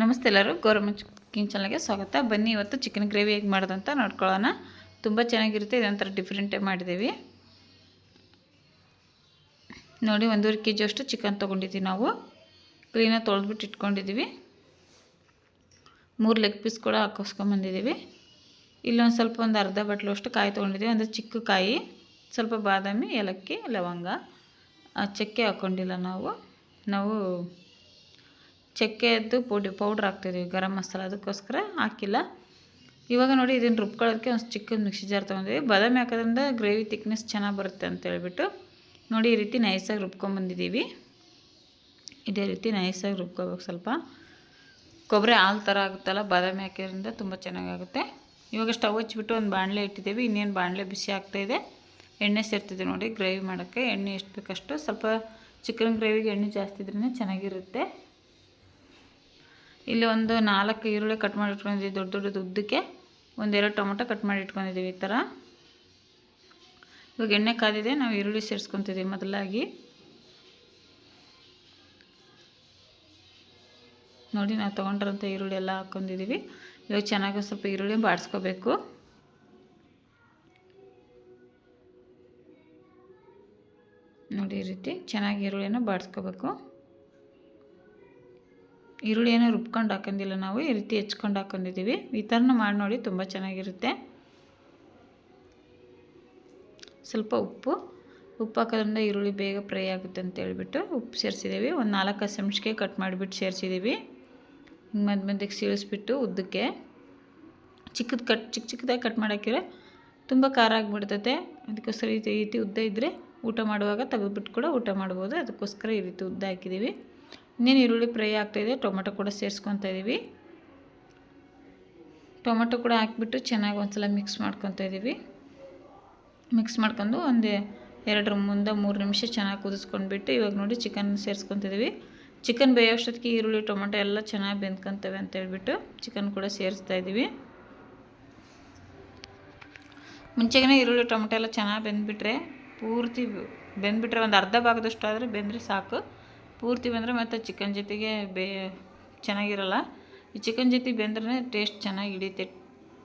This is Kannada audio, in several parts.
ನಮಸ್ತೆ ಎಲ್ಲರೂ, ಗೌರಮ್ಮ ಕುಕ್ಕಿಂಗ್ ಚಾನಲ್ಗೆ ಸ್ವಾಗತ. ಬನ್ನಿ ಇವತ್ತು ಚಿಕನ್ ಗ್ರೇವಿ ಹೇಗೆ ಮಾಡೋದಂತ ನೋಡ್ಕೊಳ್ಳೋಣ. ತುಂಬ ಚೆನ್ನಾಗಿರುತ್ತೆ, ಇದೊಂಥರ ಡಿಫ್ರೆಂಟೇ ಮಾಡಿದ್ದೀವಿ. ನೋಡಿ, ಒಂದೂವರೆ ಕೆ ಜಿಯಷ್ಟು ಚಿಕನ್ ತೊಗೊಂಡಿದ್ದೀವಿ ನಾವು. ಕ್ಲೀನಾಗಿ ತೊಳೆದ್ಬಿಟ್ಟು ಇಟ್ಕೊಂಡಿದ್ದೀವಿ. ಮೂರು ಲೆಗ್ ಪೀಸ್ ಕೂಡ ಹಾಕೋಸ್ಕೊಂಬಂದಿದ್ದೀವಿ ಇಲ್ಲೊಂದು ಸ್ವಲ್ಪ ಒಂದು ಅರ್ಧ ಬಟ್ಲು ಅಷ್ಟು ಕಾಯಿ ತೊಗೊಂಡಿದ್ದೀವಿ. ಅಂದರೆ ಚಿಕ್ಕ ಕಾಯಿ, ಸ್ವಲ್ಪ ಬಾದಾಮಿ, ಏಲಕ್ಕಿ, ಲವಂಗ. ಚಕ್ಕೆ ಹಾಕ್ಕೊಂಡಿಲ್ಲ ನಾವು. ನಾವು ಚಕ್ಕೆದ್ದು ಪುಡಿ ಪೌಡ್ರ್ ಹಾಕ್ತಿದ್ದೀವಿ ಗರಂ ಮಸಾಲ ಅದಕ್ಕೋಸ್ಕರ ಹಾಕಿಲ್ಲ. ಇವಾಗ ನೋಡಿ ಇದನ್ನು ರುಬ್ಕೊಳ್ಳೋದಕ್ಕೆ ಒಂದು ಚಿಕ್ಕದು ಮಿಕ್ಸಿ ಜಾರ್ ತೊಗೊಂಡಿದ್ವಿ. ಬಾದಾಮಿ ಹಾಕೋದ್ರಿಂದ ಗ್ರೇವಿ ತಿಕ್ನೆಸ್ ಚೆನ್ನಾಗಿ ಬರುತ್ತೆ ಅಂತ ಹೇಳ್ಬಿಟ್ಟು ನೋಡಿ ಈ ರೀತಿ ನೈಸಾಗಿ ರುಬ್ಕೊಂಬಂದಿದ್ದೀವಿ ಇದೇ ರೀತಿ ನೈಸಾಗಿ ರುಬ್ಕೋಬೇಕು ಸ್ವಲ್ಪ. ಕೊಬ್ಬರಿ ಹಾಲು ಥರ ಆಗುತ್ತಲ್ಲ, ಬಾದಾಮಿ ಹಾಕಿದ್ರಿಂದ ತುಂಬ ಚೆನ್ನಾಗಾಗುತ್ತೆ. ಇವಾಗ ಸ್ಟವ್ ಹಚ್ಬಿಟ್ಟು ಒಂದು ಬಾಣಲೆ ಇಟ್ಟಿದ್ದೀವಿ ಇನ್ನೇನು ಬಾಣಲೆ ಬಿಸಿ ಆಗ್ತಾಯಿದೆ ಎಣ್ಣೆ ಸೇರ್ತಿದೆ ನೋಡಿ ಗ್ರೇವಿ ಮಾಡೋಕ್ಕೆ. ಎಣ್ಣೆ ಎಷ್ಟು ಬೇಕಷ್ಟು ಸ್ವಲ್ಪ ಚಿಕನ್ ಗ್ರೇವಿಗೆ ಎಣ್ಣೆ ಜಾಸ್ತಿ ಇದ್ರೇ ಚೆನ್ನಾಗಿರುತ್ತೆ. ಇಲ್ಲಿ ಒಂದು ನಾಲ್ಕು ಈರುಳ್ಳಿ ಕಟ್ ಮಾಡಿ ಇಟ್ಕೊಂಡಿದ್ದೀವಿ ದೊಡ್ಡ ದೊಡ್ಡದು ಉದ್ದಕ್ಕೆ ಒಂದೆರಡು ಟೊಮೊಟೊ ಕಟ್ ಮಾಡಿ ಇಟ್ಕೊಂಡಿದ್ದೀವಿ ಈ ಥರ. ಇವಾಗ ಎಣ್ಣೆ ಕಾದಿದೆ, ನಾವು ಈರುಳ್ಳಿ ಸೇರಿಸ್ಕೊತಿದ್ದೀವಿ ಮೊದಲಾಗಿ. ನೋಡಿ, ನಾವು ತೊಗೊಂಡಿರೋಂಥ ಈರುಳ್ಳಿ ಎಲ್ಲ ಹಾಕ್ಕೊಂಡಿದ್ದೀವಿ. ಇವಾಗ ಚೆನ್ನಾಗಿ ಸ್ವಲ್ಪ ಈರುಳ್ಳಿ ಬಾಡಿಸ್ಕೋಬೇಕು. ನೋಡಿ, ಈ ರೀತಿ ಚೆನ್ನಾಗಿ ಈರುಳ್ಳಿಯನ್ನು ಬಾಡಿಸ್ಕೋಬೇಕು. ಈರುಳ್ಳಿ ಏನೋ ರುಬ್ಕೊಂಡು ಹಾಕೊಂಡಿಲ್ಲ ನಾವು, ಈ ರೀತಿ ಹೆಚ್ಕೊಂಡು ಹಾಕೊಂಡಿದ್ದೀವಿ. ಈ ಥರನೂ ಮಾಡಿ ನೋಡಿ, ತುಂಬ ಚೆನ್ನಾಗಿರುತ್ತೆ. ಸ್ವಲ್ಪ ಉಪ್ಪು. ಉಪ್ಪು ಹಾಕೋದ್ರಿಂದ ಈರುಳ್ಳಿ ಬೇಗ ಫ್ರೈ ಆಗುತ್ತೆ ಅಂತ ಹೇಳ್ಬಿಟ್ಟು ಉಪ್ಪು ಸೇರಿಸಿದ್ದೀವಿ. ಒಂದು ನಾಲ್ಕು ಹಸಿಮೆಣ್ಸಿಗೆ ಕಟ್ ಮಾಡಿಬಿಟ್ಟು ಸೇರಿಸಿದ್ದೀವಿ. ಹಿಂಗೆ ಮಧ್ಯ ಮಧ್ಯಕ್ಕೆ ಸೀಳಿಸ್ಬಿಟ್ಟು ಉದ್ದಕ್ಕೆ. ಚಿಕ್ಕದು ಕಟ್ ಚಿಕ್ಕ ಚಿಕ್ಕದಾಗಿ ಕಟ್ ಮಾಡಾಕಿದ್ರೆ ತುಂಬ ಖಾರ ಆಗಿಬಿಡ್ತೈತೆ. ಅದಕ್ಕೋಸ್ಕರ ಈ ರೀತಿ ಉದ್ದ ಇದ್ದರೆ ಊಟ ಮಾಡುವಾಗ ತೆಗೆದುಬಿಟ್ಟು ಕೂಡ ಊಟ ಮಾಡ್ಬೋದು. ಅದಕ್ಕೋಸ್ಕರ ಈ ರೀತಿ ಉದ್ದ ಹಾಕಿದ್ದೀವಿ. ಇನ್ನೇನು ಈರುಳ್ಳಿ ಫ್ರೈ ಆಗ್ತಾಯಿದೆ ಟೊಮೆಟೊ ಕೂಡ ಸೇರಿಸ್ಕೊತಾ ಇದ್ದೀವಿ ಟೊಮೆಟೊ ಕೂಡ ಹಾಕಿಬಿಟ್ಟು ಚೆನ್ನಾಗಿ ಒಂದ್ಸಲ ಮಿಕ್ಸ್ ಮಾಡ್ಕೊತಾ ಇದ್ದೀವಿ ಮಿಕ್ಸ್ ಮಾಡ್ಕೊಂಡು ಒಂದು ಎರಡರ ಮುಂದೆ ಮೂರು ನಿಮಿಷ ಚೆನ್ನಾಗಿ ಕುದಿಸ್ಕೊಂಡ್ಬಿಟ್ಟು ಇವಾಗ ನೋಡಿ ಚಿಕನ್ ಸೇರಿಸ್ಕೊತಿದ್ದೀವಿ ಚಿಕನ್ ಬೇಯೋಷ್ಟೊತ್ತಿಗೆ ಈರುಳ್ಳಿ, ಟೊಮೆಟೊ ಎಲ್ಲ ಚೆನ್ನಾಗಿ ಬೆಂದ್ಕೊತವೆ ಅಂತ ಹೇಳ್ಬಿಟ್ಟು ಚಿಕನ್ ಕೂಡ ಸೇರಿಸ್ತಾ ಇದ್ದೀವಿ ಮುಂಚೆಗೇ ಈರುಳ್ಳಿ, ಟೊಮೆಟೊ ಎಲ್ಲ ಚೆನ್ನಾಗಿ ಬೆಂದ್ಬಿಟ್ರೆ ಪೂರ್ತಿ ಬೆಂದ್ಬಿಟ್ರೆ ಒಂದು ಅರ್ಧ ಭಾಗದಷ್ಟು ಆದರೆ ಬೆಂದರೆ ಸಾಕು. ಪೂರ್ತಿ ಬಂದರೆ ಮತ್ತು ಚಿಕನ್ ಜೊತೆಗೆ ಬೇ, ಚೆನ್ನಾಗಿರಲ್ಲ. ಈ ಚಿಕನ್ ಜೊತೆ ಬೆಂದ್ರೆ ಟೇಸ್ಟ್ ಚೆನ್ನಾಗಿ ಹಿಡಿಯುತ್ತೆ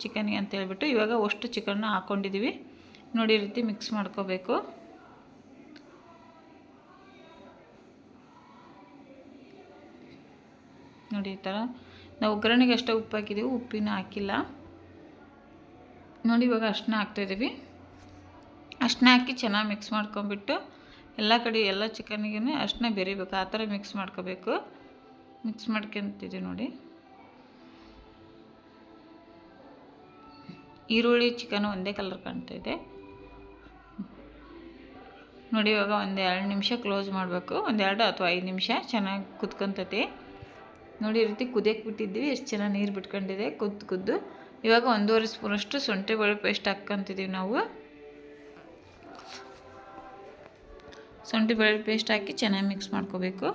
ಚಿಕನ್ಗೆ ಅಂತ ಹೇಳ್ಬಿಟ್ಟು. ಇವಾಗ ಅಷ್ಟು ಚಿಕನ್ನ ಹಾಕ್ಕೊಂಡಿದ್ದೀವಿ ನೋಡಿ ರೀತಿ ಮಿಕ್ಸ್ ಮಾಡ್ಕೋಬೇಕು. ನೋಡಿ ಈ ಥರ. ನಾವು ಒಗ್ಗರಣೆಗೆ ಅಷ್ಟೇ ಉಪ್ಪು ಹಾಕಿದ್ದೀವಿ ಉಪ್ಪಿನ ಹಾಕಿಲ್ಲ. ನೋಡಿ ಇವಾಗ ಅಷ್ಟನ್ನ ಹಾಕ್ತಾಯಿದ್ದೀವಿ ಅಷ್ಟನ್ನ ಹಾಕಿ ಚೆನ್ನಾಗಿ ಮಿಕ್ಸ್ ಮಾಡ್ಕೊಂಬಿಟ್ಟು ಎಲ್ಲ ಕಡೆ ಎಲ್ಲ ಚಿಕನ್ಗೆ ಅಷ್ಟನ್ನ ಬೆರಿಬೇಕು. ಆ ಥರ ಮಿಕ್ಸ್ ಮಾಡ್ಕೋಬೇಕು. ಮಿಕ್ಸ್ ಮಾಡ್ಕೊಂತಿದ್ದೀವಿ ನೋಡಿ. ಈರುಳ್ಳಿ, ಚಿಕನ್ ಒಂದೇ ಕಲರ್ ಕಾಣ್ತಾ ಇದೆ. ನೋಡಿ, ಇವಾಗ ಒಂದು ಎರಡು ನಿಮಿಷ ಕ್ಲೋಸ್ ಮಾಡಬೇಕು. ಒಂದೆರಡು ಅಥವಾ ಐದು ನಿಮಿಷ ಚೆನ್ನಾಗಿ ಕುದ್ಕೊಂತತಿ. ನೋಡಿ ರೀತಿ ಕುದಿಯಕ್ಕೆ ಬಿಟ್ಟಿದ್ವಿ ಎಷ್ಟು ಚೆನ್ನಾಗಿ ನೀರು ಬಿಟ್ಕೊಂಡಿದೆ. ಕುದ್ದು ಕುದ್ದು. ಇವಾಗ ಒಂದೂವರೆ ಸ್ಪೂನಷ್ಟು ಶುಂಠಿ ಬೆಳ್ಳುಳ್ಳಿ ಪೇಸ್ಟ್ ಹಾಕ್ಕೊತಿದ್ದೀವಿ ನಾವು. ಶುಂಠಿ ಬೆಳ್ಳುಳ್ಳಿ ಪೇಸ್ಟ್ ಹಾಕಿ ಚೆನ್ನಾಗಿ ಮಿಕ್ಸ್ ಮಾಡ್ಕೋಬೇಕು.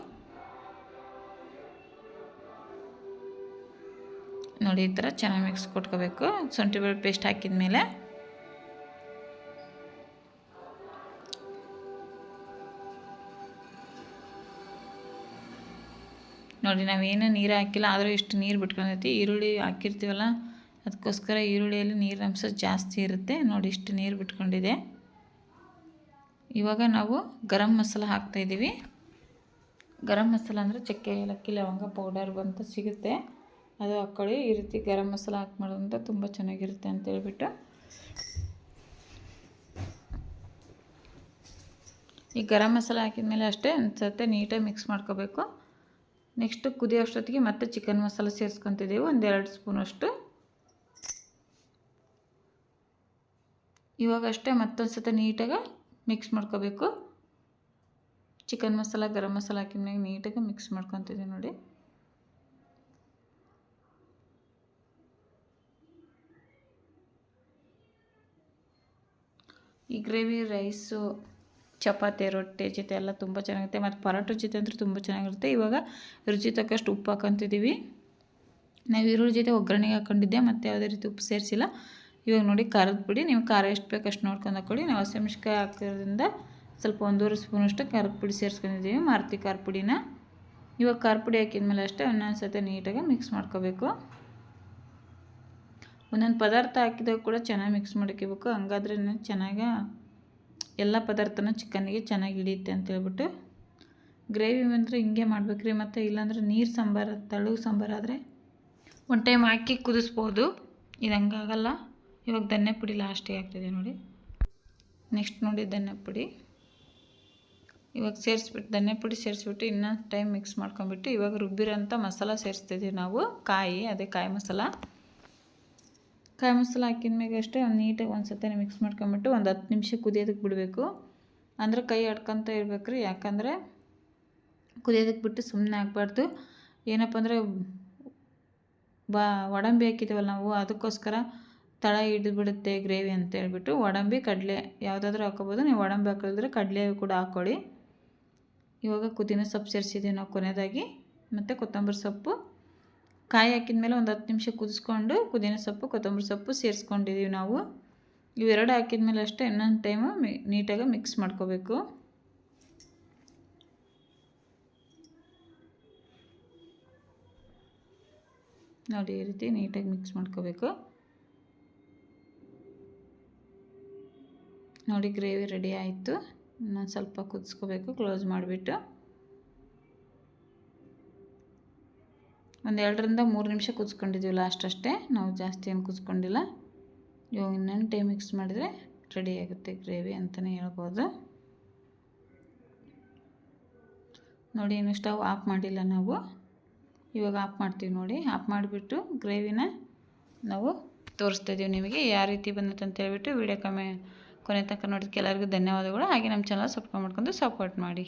ನೋಡಿ, ಈ ಥರ ಚೆನ್ನಾಗಿ ಮಿಕ್ಸ್ ಕೊಟ್ಕೋಬೇಕು. ಶುಂಠಿ ಬೆಳ್ಳುಳ್ಳಿ ಪೇಸ್ಟ್ ಹಾಕಿದ ಮೇಲೆ ನೋಡಿ ನಾವೇನು ನೀರು ಹಾಕಿಲ್ಲ, ಆದರೂ ಇಷ್ಟು ನೀರು ಬಿಟ್ಕೊಂಡೈತಿ. ಈರುಳ್ಳಿ ಹಾಕಿರ್ತೀವಲ್ಲ, ಅದಕ್ಕೋಸ್ಕರ ಈರುಳ್ಳಿಯಲ್ಲಿ ನೀರಿನ ಅಂಶ ಜಾಸ್ತಿ ಇರುತ್ತೆ. ನೋಡಿ, ಇಷ್ಟು ನೀರು ಬಿಟ್ಕೊಂಡಿದೆ. ಇವಾಗ ನಾವು ಗರಂ ಮಸಾಲ ಹಾಕ್ತಾಯಿದ್ದೀವಿ ಗರಂ ಮಸಾಲ ಅಂದರೆ ಚಕ್ಕೆ, ಏಲಕ್ಕಿ, ಲವಂಗ ಪೌಡರ್ ಬಂತು ಸಿಗುತ್ತೆ. ಅದು ಹಾಕ್ಕೊಳ್ಳಿ ಈ ರೀತಿ ಗರಂ ಮಸಾಲ ಹಾಕಿ ಮಾಡೋದ್ರಿಂದ ತುಂಬ ಚೆನ್ನಾಗಿರುತ್ತೆ ಅಂತ ಹೇಳ್ಬಿಟ್ಟು. ಈ ಗರಂ ಮಸಾಲ ಹಾಕಿದ ಮೇಲೆ ಅಷ್ಟೇ ಅನ್ಸುತ್ತೆ, ನೀಟಾಗಿ ಮಿಕ್ಸ್ ಮಾಡ್ಕೋಬೇಕು. ನೆಕ್ಸ್ಟು ಕುದಿಯೋ ಅಷ್ಟೊತ್ತಿಗೆ ಮತ್ತೆ ಚಿಕನ್ ಮಸಾಲ ಸೇರಿಸ್ಕೊತಿದ್ದೀವಿ. ಒಂದೆರಡು ಸ್ಪೂನಷ್ಟು ಇವಾಗಷ್ಟೇ ಮತ್ತೊಂದು ಸತ ನೀಟಾಗಿ ಮಿಕ್ಸ್ ಮಾಡ್ಕೋಬೇಕು. ಚಿಕನ್ ಮಸಾಲ, ಗರಂ ಮಸಾಲ ಹಾಕಿದ ಮ್ಯಾಗ ನೀಟಾಗಿ ಮಿಕ್ಸ್ ಮಾಡ್ಕೊತಿದ್ದೀವಿ ನೋಡಿ. ಈ ಗ್ರೇವಿ ರೈಸು ಚಪಾತಿ, ರೊಟ್ಟಿ ಜೊತೆ ಎಲ್ಲ ತುಂಬ ಚೆನ್ನಾಗಿರುತ್ತೆ. ಮತ್ತು ಪರೋಟ ಜೊತೆ ಅಂತೂ ತುಂಬ ಚೆನ್ನಾಗಿರುತ್ತೆ. ಇವಾಗ ರುಚಿ ತಕ್ಕಷ್ಟು ಉಪ್ಪು ಹಾಕೊತಿದ್ದೀವಿ. ನಾವು ಈರುಳ್ಳಿ ಜೊತೆ ಒಗ್ಗರಣೆಗೆ ಹಾಕೊಂಡಿದ್ದೆ, ಮತ್ತು ಯಾವುದೇ ರೀತಿ ಉಪ್ಪು ಸೇರಿಸಿಲ್ಲ. ಇವಾಗ ನೋಡಿ ಖಾರದ ಪುಡಿ, ನೀವು ಖಾರ ಎಷ್ಟು ಬೇಕು ಅಷ್ಟು ನೋಡ್ಕೊಂಡು ಹಾಕೊಳ್ಳಿ. ನಾವು ಹಸಿಮೆಣ್ಸಿಕಾಯಿ ಹಾಕೋದ್ರಿಂದ ಸ್ವಲ್ಪ ಒಂದೂವರೆ ಸ್ಪೂನಷ್ಟು ಖಾರದ ಪುಡಿ ಸೇರಿಸ್ಕೊಂಡಿದ್ದೀವಿ, ಮಾರುತಿ ಖಾರ ಪುಡಿನ. ಇವಾಗ ಖಾರ ಪುಡಿ ಹಾಕಿದ್ಮೇಲೆ ಅಷ್ಟೇ ಒಂದೊಂದು ಸತಿ ನೀಟಾಗಿ ಮಿಕ್ಸ್ ಮಾಡ್ಕೋಬೇಕು. ಒಂದೊಂದು ಪದಾರ್ಥ ಹಾಕಿದಾಗ ಕೂಡ ಚೆನ್ನಾಗಿ ಮಿಕ್ಸ್ ಮಾಡ್ಕೋಬೇಕು. ಹಂಗಾದ್ರೆ ಚೆನ್ನಾಗಿ ಎಲ್ಲ ಪದಾರ್ಥನೂ ಚಿಕನ್ನಿಗೆ ಚೆನ್ನಾಗಿ ಹಿಡಿಯುತ್ತೆ ಅಂತ ಹೇಳ್ಬಿಟ್ಟು. ಗ್ರೇವಿ ಬಂದರೆ ಹಿಂಗೆ ಮಾಡ್ಬೇಕ್ರಿ, ಮತ್ತು ಇಲ್ಲಾಂದ್ರೆ ನೀರು ಸಾಂಬಾರು ತಳು ಸಾಂಬಾರು ಆದರೆ ಒನ್ ಟೈಮ್ ಹಾಕಿ ಕುದಿಸ್ಬೋದು. ಇದು ಹಂಗಾಗಲ್ಲ ಇವಾಗ ಧನ್ಯ ಪುಡಿ ಲಾಸ್ಟಿಗೆ ಆಗ್ತಿದೆ ನೋಡಿ. ನೆಕ್ಸ್ಟ್ ನೋಡಿ ಧನ್ಯ ಪುಡಿ. ಇವಾಗ ಸೇರಿಸ್ಬಿಟ್ಟು ಧನ್ಯ ಪುಡಿ ಸೇರಿಸ್ಬಿಟ್ಟು ಇನ್ನೊಂದು ಟೈಮ್ ಮಿಕ್ಸ್ ಮಾಡ್ಕೊಂಬಿಟ್ಟು ಇವಾಗ ರುಬ್ಬಿರೋಂಥ ಮಸಾಲ ಸೇರಿಸ್ತಿದ್ದೀವಿ ನಾವು, ಕಾಯಿ, ಅದೇ ಕಾಯಿ ಮಸಾಲ. ಕಾಯಿ ಮಸಾಲ ಹಾಕಿದ ಮೇಲೆ ಅಷ್ಟೇ ಒಂದು ನೀಟಾಗಿ ಒಂದು ಸತಿ ಮಿಕ್ಸ್ ಮಾಡ್ಕೊಂಬಿಟ್ಟು ಒಂದು ಹತ್ತು ನಿಮಿಷ ಕುದಿಯೋದಕ್ಕೆ ಬಿಡಬೇಕು. ಅಂದರೆ ಕೈ ಆಡ್ಕೊತ ಇರ್ಬೇಕು ರೀ ಯಾಕಂದರೆ ಕುದಿಯೋದಕ್ಕೆ ಬಿಟ್ಟು ಸುಮ್ಮನೆ ಆಗಬಾರ್ದು. ಏನಪ್ಪ ಅಂದರೆ ಬಾ, ಒಡಂಬಿ ಹಾಕಿದ್ದೀವಲ್ಲ ನಾವು, ಅದಕ್ಕೋಸ್ಕರ ತಳ ಹಿಡಿದ್ಬಿಡುತ್ತೆ, ಗ್ರೇವಿ ಅಂತ ಹೇಳ್ಬಿಟ್ಟು ಒಡಂಬಿ, ಕಡಲೆ ಯಾವುದಾದ್ರೂ ಹಾಕೋಬೋದು ನೀವು ಒಡಂಬಿ ಹಾಕಿದ್ರೆ ಕಡಲೆ ಕೂಡ ಹಾಕ್ಕೊಳ್ಳಿ. ಇವಾಗ ಕುದಿನ ಸೊಪ್ಪು ಸೇರಿಸಿದ್ದೀವಿ ನಾವು ಕೊನೆಯದಾಗಿ ಮತ್ತು ಕೊತ್ತಂಬರಿ ಸೊಪ್ಪು. ಕಾಯಿ ಹಾಕಿದ ಮೇಲೆ ಒಂದು ಹತ್ತು ನಿಮಿಷ ಕುದಿಸ್ಕೊಂಡು ಪುದೀನ ಸೊಪ್ಪು, ಕೊತ್ತಂಬರಿ ಸೊಪ್ಪು ಸೇರಿಸ್ಕೊಂಡಿದ್ದೀವಿ ನಾವು. ಇವೆರಡು ಹಾಕಿದ ಮೇಲೆ ಅಷ್ಟೇ ಇನ್ನೊಂದು ಟೈಮು ಮಿ, ನೀಟಾಗಿ ಮಿಕ್ಸ್ ಮಾಡ್ಕೋಬೇಕು. ನೋಡಿ ಈ ರೀತಿ ನೀಟಾಗಿ ಮಿಕ್ಸ್ ಮಾಡ್ಕೋಬೇಕು. ನೋಡಿ ಗ್ರೇವಿ ರೆಡಿ ಆಯಿತು. ಇನ್ನೊಂದು ಸ್ವಲ್ಪ ಕುದಿಸ್ಕೋಬೇಕು, ಕ್ಲೋಸ್ ಮಾಡಿಬಿಟ್ಟು. ಒಂದು ಎರಡರಿಂದ ಮೂರು ನಿಮಿಷ ಕುದಿಸ್ಕೊಂಡಿದ್ದೀವಿ ಲಾಸ್ಟ್ ಅಷ್ಟೇ. ನಾವು ಜಾಸ್ತಿ ಏನು ಕುದಿಸ್ಕೊಂಡಿಲ್ಲ. ಇವಾಗ ಇನ್ನೊಂದು ಟೈಮ್ ಮಿಕ್ಸ್ ಮಾಡಿದರೆ ರೆಡಿ ಆಗುತ್ತೆ ಗ್ರೇವಿ ಅಂತಲೇ ಹೇಳ್ಬೋದು. ನೋಡಿ, ಇನ್ನು ಸ್ಟವ್ ಆಫ್ ಮಾಡಿಲ್ಲ ನಾವು. ಇವಾಗ ಆಫ್ ಮಾಡ್ತೀವಿ ನೋಡಿ. ಆಫ್ ಮಾಡಿಬಿಟ್ಟು ಗ್ರೇವಿನ ನಾವು ತೋರಿಸ್ತಾ ಇದ್ದೀವಿ ನಿಮಗೆ. ಯಾವ ರೀತಿ ಬಂದೈತೆ ಅಂತ ಹೇಳ್ಬಿಟ್ಟು ವಿಡಿಯೋ ಕಮೆ ಕೊನೆ ತನಕ ನೋಡಿದ್ದಕ್ಕೆ ಎಲ್ಲರಿಗೂ ಧನ್ಯವಾದಗಳು. ಹಾಗೆ ನಮ್ಮ ಚಾನಲ್ ಸಬ್ಸ್ಕ್ರೈಬ್ ಮಾಡ್ಕೊಂಡು ಸಪೋರ್ಟ್ ಮಾಡಿ.